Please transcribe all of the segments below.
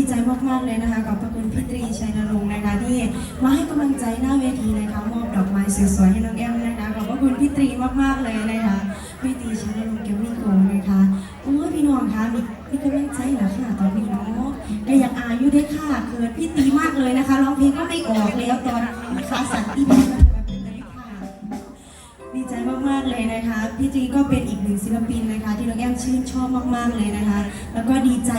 ีใจมากๆเลยนะคะขอบพระคุณพี่ตรีชัยนรงค์นะคะที่มาให้กำลังใจหน้าเวทีนะคะมอบดอกไม้สวยๆให้น้องแอมนะคะขอบพระคุณพี่ตรีมากๆเลยนะคะพี่ตรีชัยนรงค์แกมมี่โกงนะคะโอ้ยพี่น้องคะมีมีกำลังใจเหรอค่ะตอนนี้เนาะก็อยากอายุได้ค่ะเกิดพี่ตรีมากเลยนะคะร้องเพลงก็ไม่ออกแล้วตอนนี้ขาสั่นที่บ้านแบบนี้ค่ะดีใจมากๆเลยนะคะ พี่จีก็เป็นอีกหนึ่งศิลปินนะคะ ที่น้องแอมชื่นชอบมากๆเลยนะคะ แล้วก็ดีใจ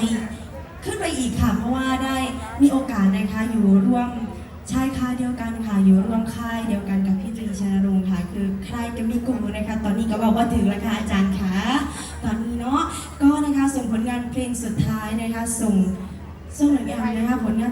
ขึ้นไปอีกค่ะ เพราะว่าได้มีโอกาสนะคะอยู่ร่วมชายค่ายเดียวกันค่ะอยู่ร่วมค่ายเดียวกันกับพี่ตรีชนรงค์ค่ะ คือค่ายจะมีกูนะคะ ตอนนี้ก็บอกว่าถึงแล้วค่ะอาจารย์ค่ะตอนนี้เนาะก็นะคะส่งผลงานเพลงสุดท้ายนะคะ ส่งส่งหนังอย่างนะคะผลงาน